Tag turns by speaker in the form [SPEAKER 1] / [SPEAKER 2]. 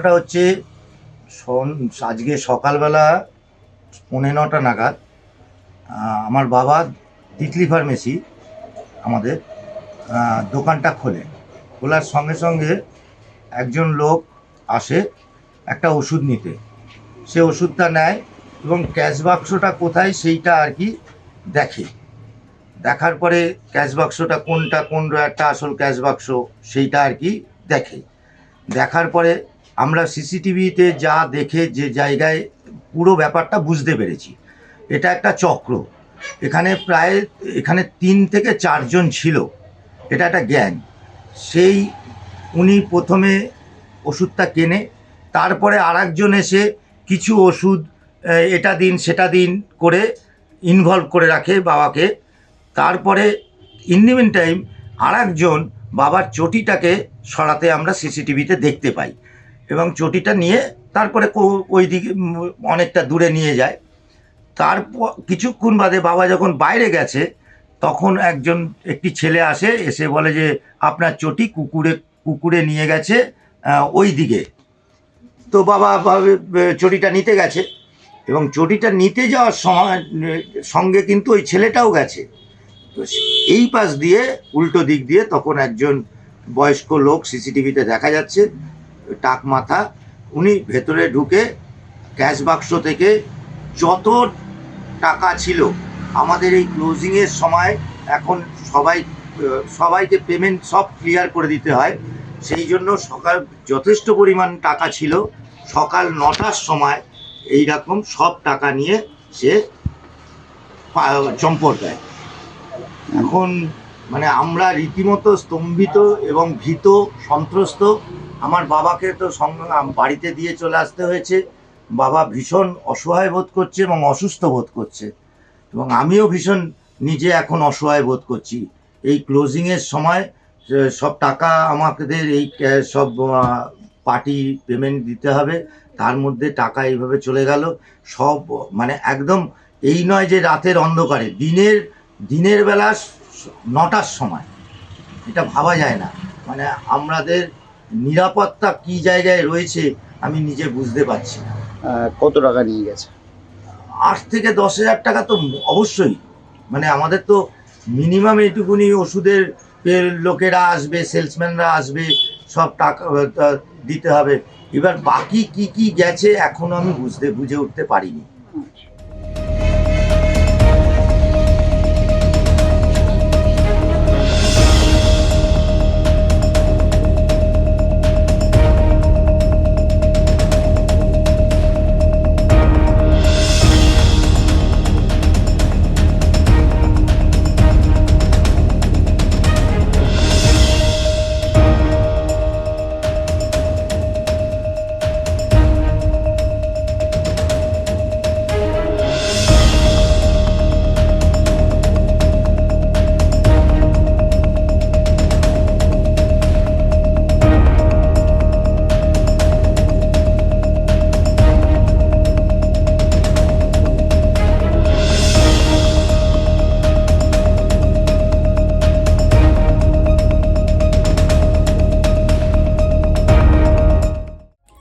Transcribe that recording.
[SPEAKER 1] ঘটনাটা হচ্ছে আজকে সকালবেলা পৌনে নটা নাগাদ আমার বাবা তিতলি ফার্মেসি আমাদের দোকানটা খোলে। খোলার সঙ্গে সঙ্গে একজন লোক আসে একটা ওষুধ নিতে। সে ওষুধটা নেয় এবং ক্যাশ বাক্সটা কোথায় সেইটা আর কি দেখে। দেখার পরে ক্যাশ বাক্সটা কোনটা, কোন একটা আসল ক্যাশ বাক্স সেইটা আর কি দেখে। দেখার পরে আমরা সিসিটিভিতে যা দেখে যে জায়গায় পুরো ব্যাপারটা বুঝতে পেরেছি। এটা একটা চক্র। এখানে প্রায়, এখানে তিন থেকে চারজন ছিল। এটা একটা গ্যাং। সেই উনি প্রথমে ওষুধটা কেনে, তারপরে আরেকজন এসে কিছু ওষুধ এটা দিন, সেটা দিন করে ইনভলভ করে রাখে বাবাকে। তারপরে ইন টাইম আরেকজন বাবার চটিটাকে সরাতে আমরা সিসিটিভিতে দেখতে পাই। এবং চটিটা নিয়ে তারপরে ওই দিকে অনেকটা দূরে নিয়ে যায়। তারপর, কিছুক্ষণ বাদে বাবা যখন বাইরে গেছে, তখন একজন, একটি ছেলে আসে, এসে বলে যে, আপনার চটি কুকুরে কুকুরে নিয়ে গেছে ওই দিকে তো বাবা চটিটা নিতে গেছে এবং চটিটা নিতে যাওয়ার সময়, সঙ্গে কিন্তু ওই ছেলেটাও গেছে। তো এই পাশ দিয়ে, উল্টো দিক দিয়ে তখন একজন বয়স্ক লোক সিসিটিভিতে দেখা যাচ্ছে। টাক মাথা, উনি ভেতরে ঢুকে ক্যাশ বাক্স থেকে যত টাকা ছিল, আমাদের এই ক্লোজিংয়ের সময় এখন সবাই, সবাইকে পেমেন্ট সব ক্লিয়ার করে দিতে হয়। সেই জন্য সকাল যথেষ্ট পরিমাণ টাকা ছিল। সকাল নটার সময় এই রকম সব টাকা নিয়ে সে চম্পট দেয়। এখন মানে আমরা রীতিমতো স্তম্ভিত এবং ভীত, সন্ত্রস্ত আমার বাবাকে তো বাড়িতে দিয়ে চলে আসতে হয়েছে। বাবা ভীষণ অসহায় বোধ করছে এবং অসুস্থ বোধ করছে। এবং আমিও ভীষণ নিজে এখন অসহায় বোধ করছি। এই ক্লোজিংয়ের সময় সব টাকা আমাদের এই সব পার্টি পেমেন্ট দিতে হবে। তার মধ্যে টাকা এইভাবে চলে গেল। সব মানে একদম এই নয় যে রাতের অন্ধকারে, দিনের দিনের বেলা নটার সময়। এটা ভাবা যায় না। মানে আমাদের নিরাপত্তা কি জায়গায় রয়েছে আমি নিজে বুঝতে পারছি না।
[SPEAKER 2] কত টাকা নিয়ে গেছে?
[SPEAKER 1] আট থেকে দশ হাজার টাকা তো অবশ্যই। মানে আমাদের তো মিনিমাম এইটুকুনি ওষুধের লোকেরা আসবে সেলসম্যানরা আসবে সব টাকা দিতে হবে। এবার বাকি কি কি গেছে এখনও আমি বুঝতে বুঝে উঠতে পারিনি।